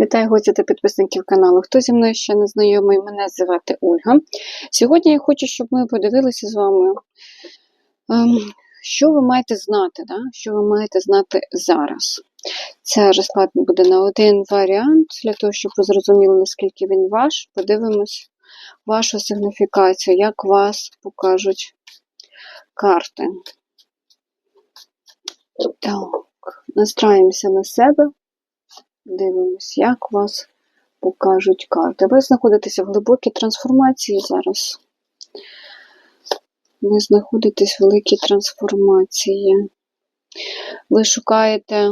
Вітаю гості та підписників каналу. Хто зі мною ще не знайомий, мене звати Ольга. Сьогодні я хочу, щоб ми подивилися з вами, ем, що ви маєте знати, да? що ви маєте знати зараз. Це розклад буде на один варіант, для того, щоб ви зрозуміли, наскільки він ваш. Подивимось вашу сигніфікацію, як вас покажуть карти. Так, настраємося на себе. Дивимось, як вас покажуть карти. Ви знаходитеся в глибокій трансформації зараз. Ви знаходитесь в великій трансформації. Ви шукаєте,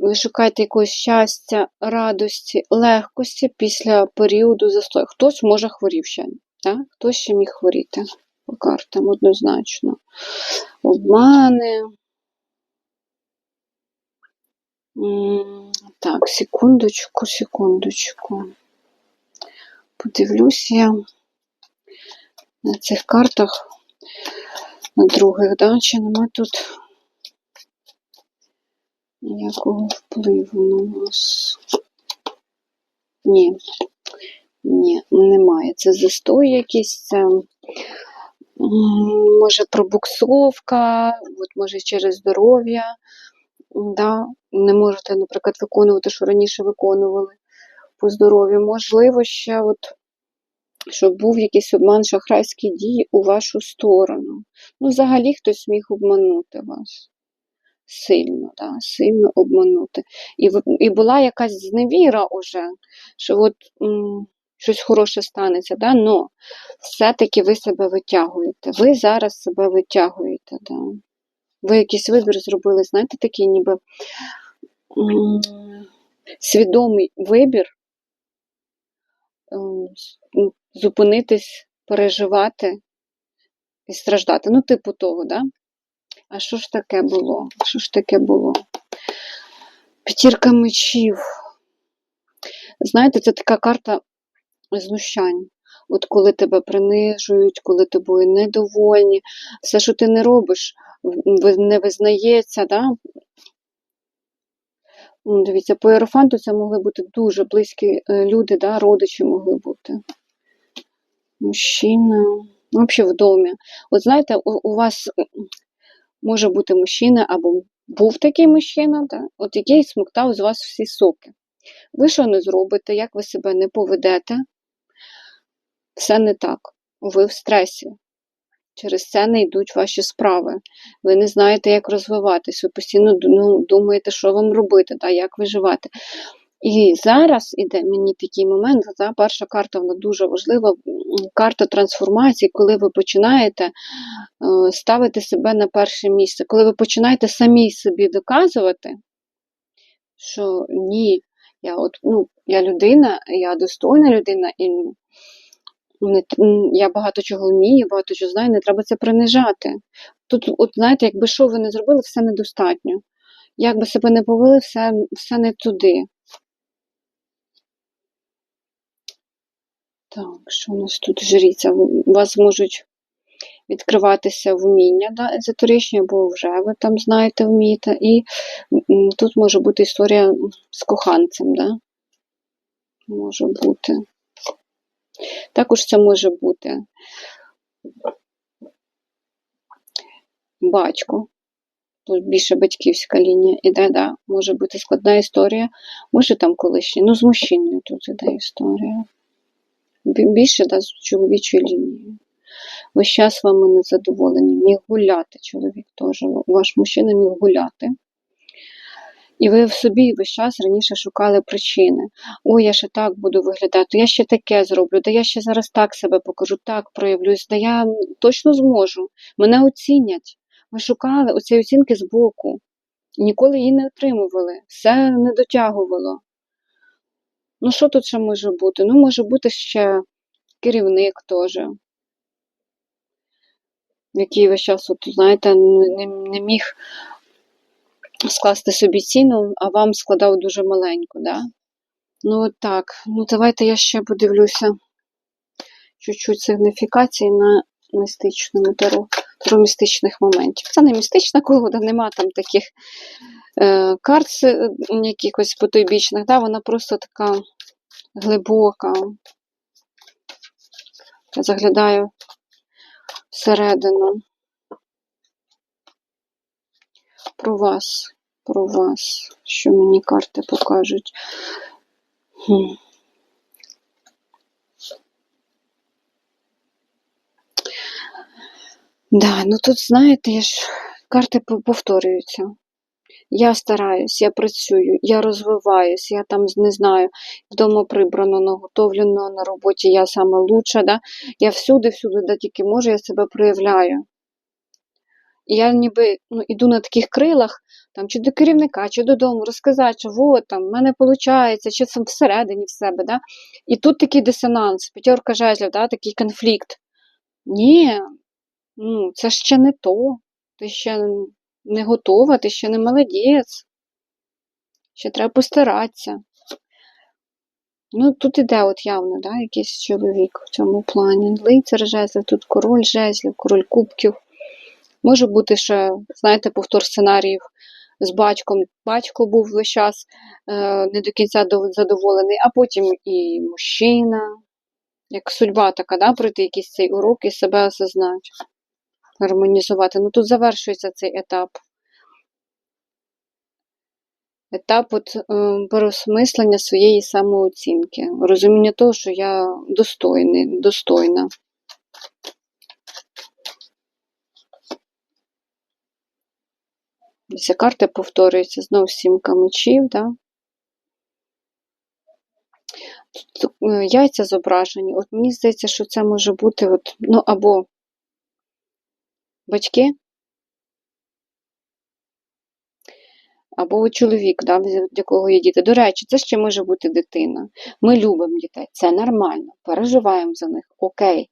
ви шукаєте якогось щастя, радості, легкості після періоду застою. Хтось може хворів ще, так? хтось ще міг хворіти по картам однозначно. Обмани. М, Так, секундочку, секундочку. Подивлюсь я на цих картах, на других, да? чи нема тут ніякого впливу на вас. Ні, ні, немає. Це застой якийсь, це може пробуксовка, от може через здоров'я. Да, не можете, наприклад, виконувати, що раніше виконували по здоров'ю. Можливо, ще, от, щоб був якийсь обман шахрайські дії у вашу сторону. Ну, взагалі хтось міг обманути вас. Сильно, да, сильно обманути. І, і була якась зневіра уже, що от м, щось хороше станеться, да? но все-таки ви себе витягуєте. Ви зараз себе витягуєте. Да? Ви якийсь вибір зробили, знаєте, такий ніби свідомий вибір ем, зупинитись, переживати і страждати. Ну, типу того, да? А що ж таке було? Що ж таке було? П'ятірка мечів. Знаєте, це така карта знущань. От коли тебе принижують, коли тобою недовольні, все, що ти не робиш, не визнається, да? Дивіться, по Єрофанту це могли бути дуже близькі е, люди, да, родичі могли бути. Мужчина. Ну, Взагалі в домі. От знаєте, у, у вас може бути мужчина, або був такий мужчина, да, от який смоктав з вас всі соки. Ви що не зробите, як ви себе не поведете? Все не так. Ви в стресі. Через це не йдуть ваші справи. Ви не знаєте, як розвиватись. Ви постійно ну, думаєте, що вам робити, та, як виживати. І зараз іде мені такий момент, та, перша карта вона дуже важлива, карта трансформації, коли ви починаєте е, ставити себе на перше місце, коли ви починаєте самі собі доказувати, що ні, я от, ну, я людина, я достойна людина, і не, я багато чого вмію, багато чого знаю, не треба це принижати. Тут, от знаєте, якби що ви не зробили, все недостатньо. Як би себе не повели, все, все не туди. Так, що у нас тут жріця? У вас можуть відкриватися вміння да, езотеричні, або вже ви там знаєте, вмієте. І тут може бути історія з коханцем, да? може бути. Також це може бути батько. Тут більше батьківська лінія іде, да. Може бути складна історія, може там колишній. Ну, з мужчиною тут іде історія. Більше да, з чоловічою лінією. Весь час вами не задоволені. Міг гуляти чоловік теж. Ваш мужчина міг гуляти. І ви в собі весь час раніше шукали причини. Ой, я ще так буду виглядати, я ще таке зроблю, да я ще зараз так себе покажу, так проявлюсь, да я точно зможу. Мене оцінять. Ви шукали оцієї оцінки збоку. І ніколи її не отримували. Все не дотягувало. Ну, що тут ще може бути? Ну, може бути ще керівник теж, який весь час, от, знаєте, не, не міг скласти собі ціну, а вам складав дуже маленьку, да? Ну, от так. Ну, давайте я ще подивлюся чуть-чуть сигніфікації на містичному таро, таро містичних моментів. Це не містична колода, нема там таких е, карт е, якихось потойбічних, да, вона просто така глибока. Я заглядаю всередину. Про вас, про вас, що мені карти покажуть. Хм. Да, ну тут, знаєте, ж карти повторюються. Я стараюсь, я працюю, я розвиваюсь, я там не знаю, вдома прибрано, наготовлено, на роботі я саме лучша, да? я всюди, всюди, де тільки можу, я себе проявляю. І я ніби ну, іду на таких крилах, там, чи до керівника, чи додому, розказати, що от там, в мене виходить, чи сам всередині в себе. Да? І тут такий дисонанс, п'ятерка жезлів, да? такий конфлікт. Ні, ну, це ще не то. Ти ще не готова, ти ще не молодець. Ще треба постаратися. Ну, тут іде от явно, да, якийсь чоловік в цьому плані. Лицар жезлів, тут король жезлів, король кубків. Може бути ще, знаєте, повтор сценаріїв з батьком. Батько був весь час е, не до кінця задоволений, а потім і мужчина. Як судьба така, да, пройти якийсь цей урок і себе осознати, гармонізувати. Ну тут завершується цей етап. Етап от, е, переосмислення своєї самооцінки. Розуміння того, що я достойний, достойна. Ця карта повторюється знову сімка мечів, да? Тут е, яйця зображені. От мені здається, що це може бути от, ну, або батьки, або чоловік, да, від якого є діти. До речі, це ще може бути дитина. Ми любимо дітей, це нормально, переживаємо за них, окей.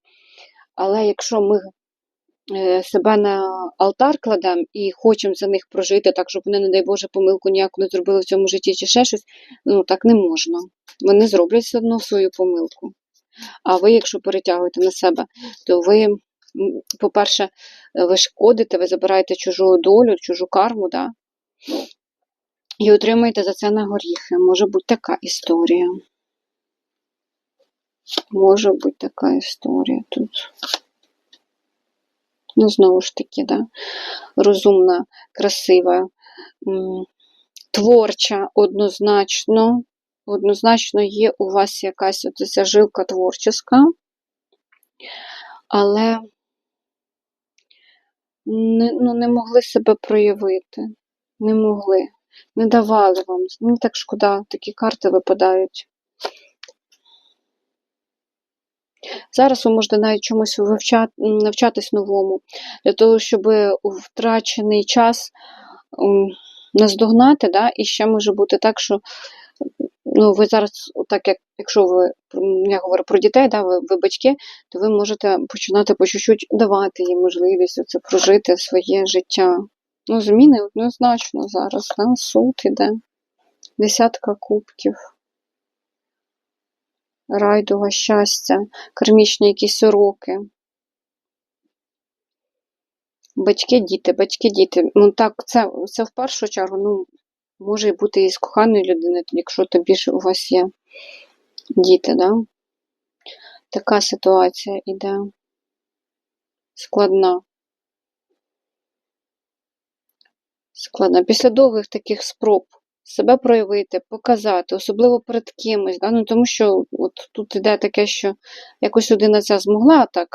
Але якщо ми себе на алтар кладемо і хочемо за них прожити, так, щоб вони, не дай Боже, помилку ніяку не зробили в цьому житті чи ще щось, ну так не можна. Вони зроблять все одно свою помилку. А ви, якщо перетягуєте на себе, то ви, по-перше, ви шкодите, ви забираєте чужу долю, чужу карму, да? і отримуєте за це на горіхи. Може бути така історія. Може бути така історія тут. Ну, знову ж таки, да? розумна, красива, творча, однозначно. Однозначно є у вас якась от жилка творческа, але не, ну, не могли себе проявити. Не могли. Не давали вам. Мені так шкода, такі карти випадають. Зараз ви можете навіть чомусь вивчати, навчатись новому, для того, щоб у втрачений час наздогнати, да? і ще може бути так, що ну, ви зараз, так як якщо ви я говорю про дітей, да, ви, ви батьки, то ви можете починати по чуть-чуть давати їм можливість оце прожити своє життя. Ну, зміни однозначно зараз, да? суд іде, десятка кубків. Райдуга щастя, кармічні якісь уроки. Батьки, діти, батьки, діти. Ну так, це, це в першу чергу, ну, може бути і з коханої людини, якщо тобі ж у вас є діти, да? Така ситуація іде складна. Складна. Після довгих таких спроб себе проявити, показати, особливо перед кимось, да? ну, тому що от тут іде таке, що якось людина ця змогла так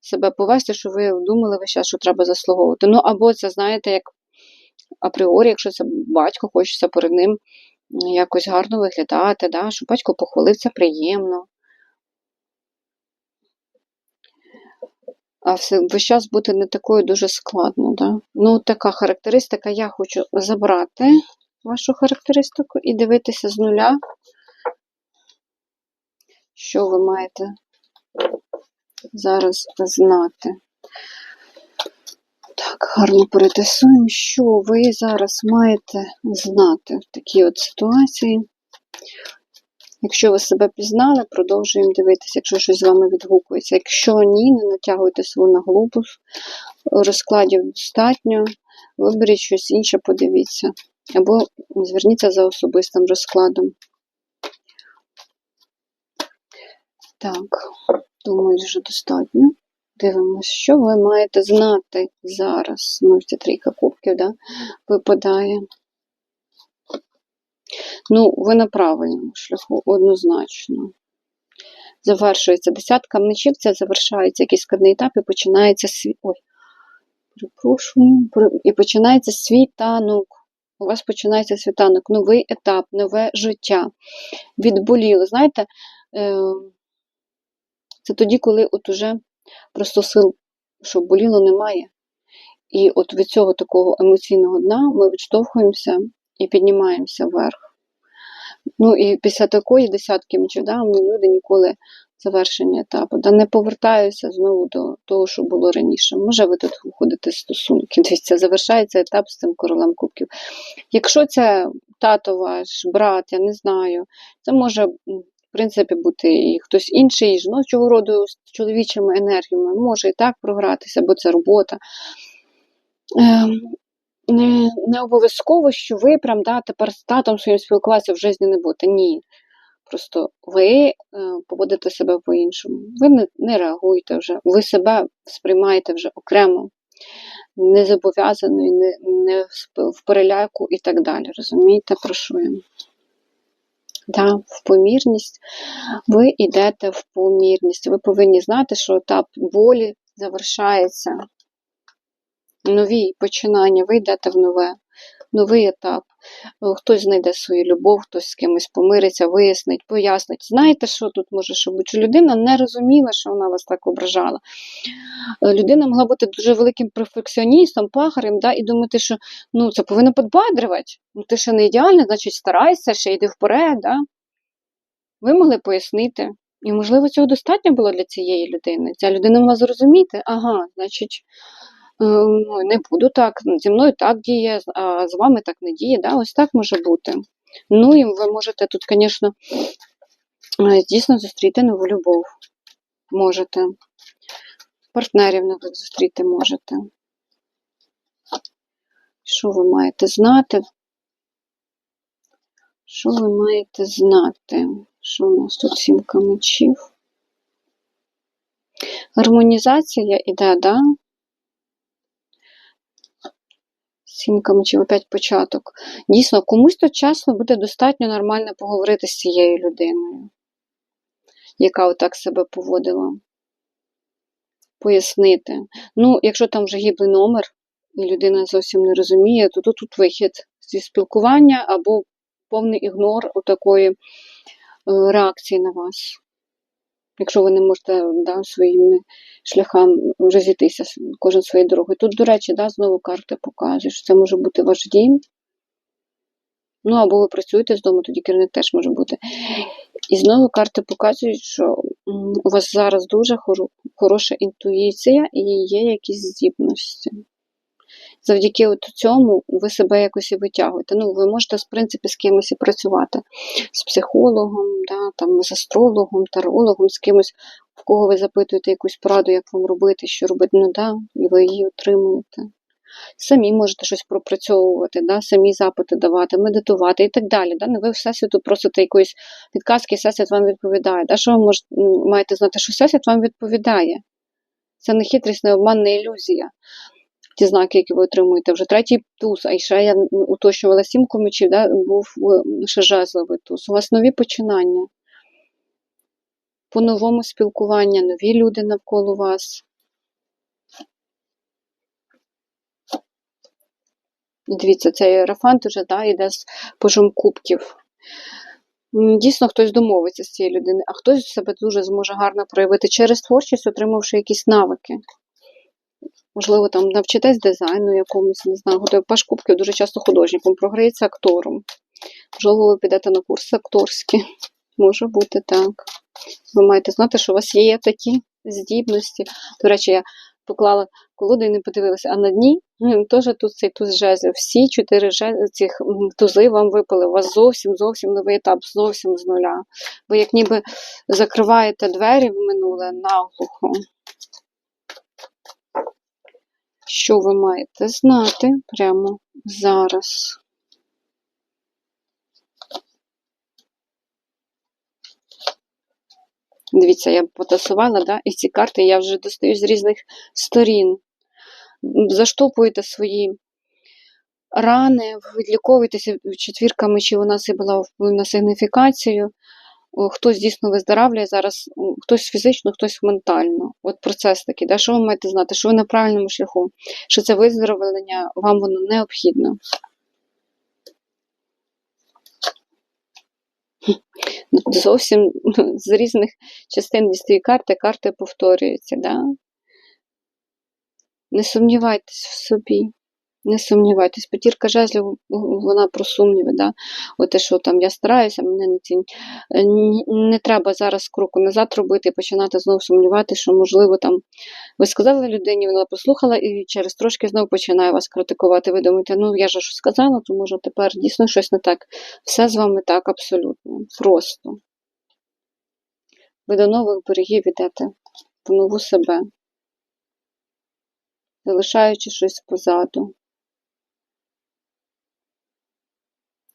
себе повести, що ви думали весь час, що треба заслуговувати. Ну, або це, знаєте, як апріорі, якщо це батько, хочеться перед ним якось гарно виглядати, да? щоб батько похвалив, це приємно. А все, весь час бути не такою дуже складно. Да? Ну, така характеристика, я хочу забрати вашу характеристику і дивитися з нуля, що ви маєте зараз знати. Так, гарно перетасуємо, що ви зараз маєте знати в такій от ситуації. Якщо ви себе пізнали, продовжуємо дивитися, якщо щось з вами відгукується. Якщо ні, не натягуйте свого на глобус, розкладів достатньо, виберіть щось інше, подивіться. Або зверніться за особистим розкладом. Так, думаю, вже достатньо. Дивимось, що ви маєте знати зараз. Ну, ця трійка кубків, да, випадає. Ну, ви на правильному шляху, однозначно. Завершується десятка мечів, це завершається якийсь складний етап і починається свій. Ой, перепрошую. І починається світанок. У вас починається світанок, новий етап, нове життя. Відболіло. Знаєте, е, це тоді, коли от уже просто сил, щоб боліло, немає. І от від цього такого емоційного дна ми відштовхуємося і піднімаємося вверх. Ну і після такої десятки мечів, да, люди ніколи завершення етапу, да не повертаюся знову до того, що було раніше. Може, ви тут виходите з стосунків. Дивіться, завершається етап з цим королем кубків. Якщо це тато ваш, брат, я не знаю, це може. В принципі, бути і хтось інший, жіночого роду з чоловічими енергіями, може і так програтися, бо це робота. Ем, не не обов'язково, що ви прям да, тепер з татом своїм спілкуватися в житті не будете. Ні. Просто ви е, поводите себе по-іншому. Ви не, не реагуєте вже, ви себе сприймаєте вже окремо, не зобов'язаний, не, не в переляку і так далі. Розумієте, про що я? Да, в помірність. Ви йдете в помірність. Ви повинні знати, що етап волі завершається нові починання, ви йдете в нове, новий етап. Хтось знайде свою любов, хтось з кимось помириться, вияснить, пояснить. Знаєте, що тут може бути? Людина не розуміла, що вона вас так ображала. Людина могла бути дуже великим перфекціоністом, пахарем, да, і думати, що ну, це повинно подбадрювати. Ну, ти ще не ідеальний, значить старайся, ще йди вперед. Да? Ви могли пояснити. І, можливо, цього достатньо було для цієї людини. Ця людина могла зрозуміти, ага, значить, не буду так, зі мною так діє, а з вами так не діє. Да? Ось так може бути. Ну і ви можете тут, звісно, дійсно зустріти нову любов. Можете. Партнерів нових зустріти можете. Що ви маєте знати? Що ви маєте знати? Що у нас тут сімка мечів? Гармонізація іде, да? Сімка мечів, опять початок. Дійсно, комусь то часно буде достатньо нормально поговорити з цією людиною, яка отак себе поводила. Пояснити. Ну, якщо там вже гіблий номер, і людина зовсім не розуміє, то тут, тут вихід зі спілкування або повний ігнор у такої е, реакції на вас. Якщо ви не можете да, своїми шляхами розійтися кожен своєю дорогою. Тут, до речі, да, знову карти показують, що це може бути ваш дім. Ну, або ви працюєте з дому, тоді керівник теж може бути. І знову карти показують, що у вас зараз дуже хороша інтуїція і є якісь здібності завдяки от цьому ви себе якось і витягуєте. Ну, ви можете, в принципі, з кимось і працювати, з психологом, да, там, з астрологом, тарологом, з кимось, в кого ви запитуєте якусь пораду, як вам робити, що робити, ну да, і ви її отримуєте. Самі можете щось пропрацьовувати, да, самі запити давати, медитувати і так далі. Да? Не ви всесвіту просите якоїсь підказки, всесвіт вам відповідає. Да? Що ви можете, маєте знати, що всесвіт вам відповідає? Це не хитрість, не обман, ілюзія ті знаки, які ви отримуєте. Вже третій туз, а ще я уточнювала сімку мечів, да, був ще жезловий туз. У вас нові починання. По-новому спілкування, нові люди навколо вас. Дивіться, цей ерафант уже да, йде з пожом кубків. Дійсно, хтось домовиться з цією людиною, а хтось себе дуже зможе гарно проявити через творчість, отримавши якісь навики. Можливо, там навчитесь дизайну якомусь, не знаю, готує паш кубків дуже часто художником, програється актором. Можливо, ви підете на курси акторські. Може бути так. Ви маєте знати, що у вас є такі здібності. До речі, я поклала колоду і не подивилася, а на дні теж тут цей туз жезлів. Всі чотири цих тузи вам випали. У вас зовсім зовсім новий етап, зовсім з нуля. Ви як ніби закриваєте двері в минуле наглухо що ви маєте знати прямо зараз. Дивіться, я потасувала, да? і ці карти я вже достаю з різних сторін. Заштопуєте свої рани, відліковуєтеся у нас і була на сигніфікацію. О, Хтось дійсно виздоравлює зараз, хтось фізично, хтось ментально. От процес такий. Да? Що ви маєте знати? Що ви на правильному шляху, що це виздоровлення, вам воно необхідно. Зовсім з різних частин дістої карти, карти повторюються. Да? Не сумнівайтесь в собі. Не сумнівайтесь, потірка жезлів, вона про сумніви, да? От що там я стараюся, мене не цінь. Е, Не треба зараз кроку назад робити і починати знову сумнівати, що, можливо, там ви сказали людині, вона послухала і через трошки знову починає вас критикувати. Ви думаєте, ну я же ж сказала, то може тепер дійсно щось не так. Все з вами так абсолютно. Просто. Ви до нових берегів йдете, в нову себе, залишаючи щось позаду.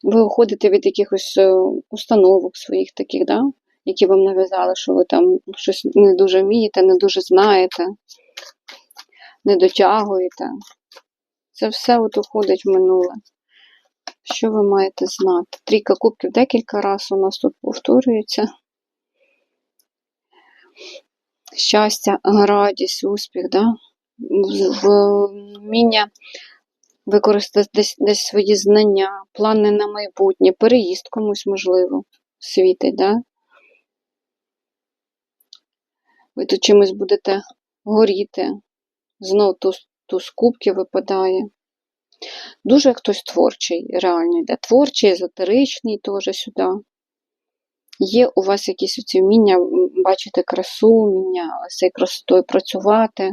Ви уходите від якихось е, установок своїх таких, да? які вам нав'язали, що ви там щось не дуже вмієте, не дуже знаєте, не дотягуєте. Це все от уходить в минуле. Що ви маєте знати? Трійка кубків декілька разів у нас тут повторюється. Щастя, радість, успіх, да? Вміння використати десь, десь свої знання, плани на майбутнє, переїзд комусь, можливо, світить, да? Ви тут чимось будете горіти. Знов туз, туз кубків випадає. Дуже хтось творчий, реально йде. Творчий, езотеричний теж сюди. Є у вас якісь оці вміння бачити красу, вміння з красотою працювати,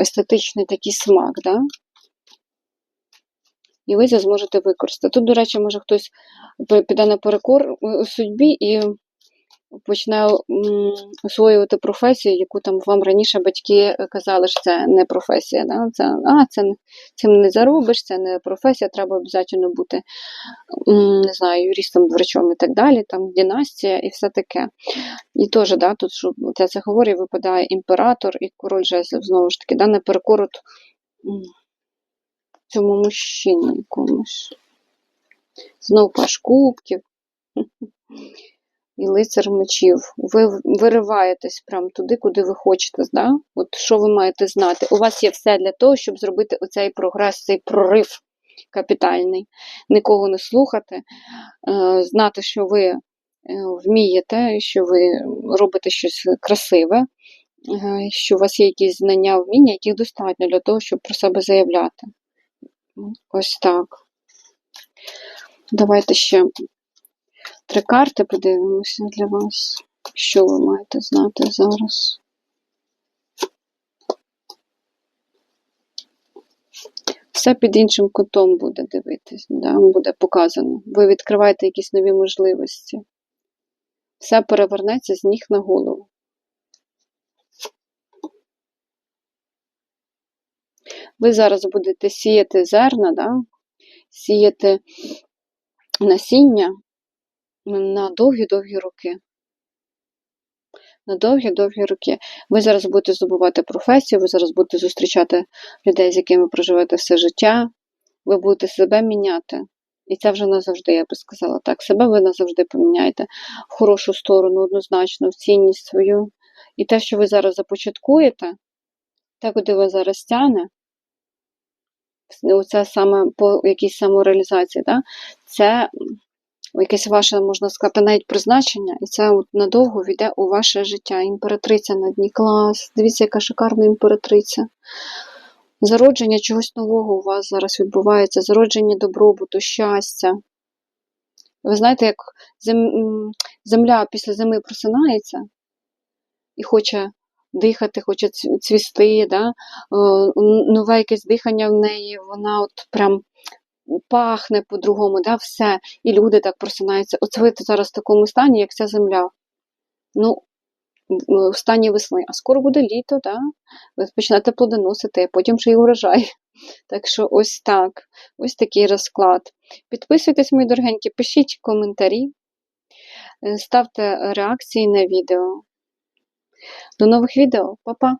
естетичний такий смак, да? І ви це зможете використати. Тут, до речі, може хтось піде наперекор е, судьбі і почне освоювати професію, яку там вам раніше батьки казали, що це не професія. Да? Це, а, це, цим не заробиш, це не професія, треба обов'язково бути не знаю, юристом, врачом і так далі, там династія і все таке. І теж, да, тут, що це говорю, випадає імператор і король жезлів, знову ж таки, да, наперекор цьому мужчині якомусь. Знов паш кубків і лицар мечів. Ви вириваєтесь прямо туди, куди ви хочете. Да? От що ви маєте знати? У вас є все для того, щоб зробити оцей прогрес, цей прорив капітальний. Нікого не слухати, е, знати, що ви е, вмієте, що ви робите щось красиве, е, що у вас є якісь знання, вміння, яких достатньо для того, щоб про себе заявляти. Ось так. Давайте ще три карти подивимося для вас. Що ви маєте знати зараз? Все під іншим кутом буде дивитись, да? буде показано. Ви відкриваєте якісь нові можливості. Все перевернеться з ніг на голову. Ви зараз будете сіяти зерна, да? сіяти насіння на довгі-довгі роки. На довгі-довгі роки. Ви зараз будете здобувати професію, ви зараз будете зустрічати людей, з якими проживете все життя, ви будете себе міняти. І це вже назавжди, я би сказала так. Себе ви назавжди поміняєте в хорошу сторону, однозначно, в цінність свою. І те, що ви зараз започаткуєте, те, куди ви зараз тяне, оце саме по якійсь самореалізації, да? це якесь ваше, можна сказати, навіть призначення, і це от надовго війде у ваше життя. Імператриця на дні. Клас. Дивіться, яка шикарна імператриця. Зародження чогось нового у вас зараз відбувається, зародження добробуту, щастя. Ви знаєте, як зем- земля після зими просинається і хоче дихати, хоче цвісти, да? Е, нове якесь дихання в неї, вона от прям пахне по-другому, да, все. І люди так просинаються. Оце ви зараз в такому стані, як ця земля. Ну, в- стані весни. А скоро буде літо, да? ви почнете плодоносити, а потім ще й урожай. Так що ось так. Ось такий розклад. Підписуйтесь, мої дорогенькі, пишіть коментарі, е, ставте реакції на відео. До нових відео, Па-па!